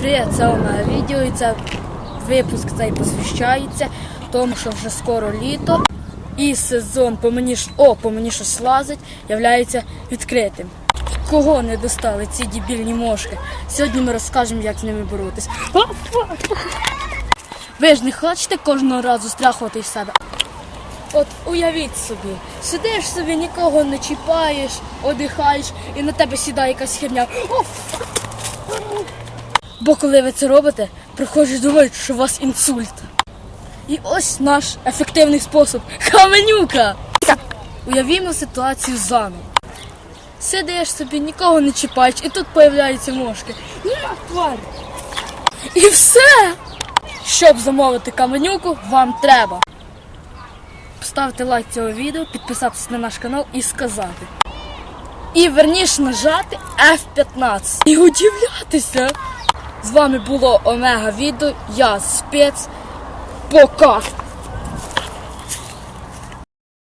Привіт, це Омега відео і це випуск цей посвящається тому, що вже скоро літо і сезон по мені ж о, по мені щось лазить, являється відкритим. Кого не достали ці дебільні мошки? Сьогодні ми розкажемо, як з ними боротись. Ви ж не хочете кожного разу страхувати в себе. От уявіть собі, сидиш собі, нікого не чіпаєш, одихаєш і на тебе сідає якась херня. Бо коли ви це робите, прохожі думають, що у вас інсульт. І ось наш ефективний спосіб каменюка. Уявімо ситуацію заново. Сидиш собі, нікого не чіпаєш, і тут появляються мошки. Тварь! І все! Щоб замовити каменюку, вам треба поставити лайк цього відео, підписатися на наш канал і сказати. І верніше нажати F15. І удивлятися. З вами було Омега Відео, я спец. Пока!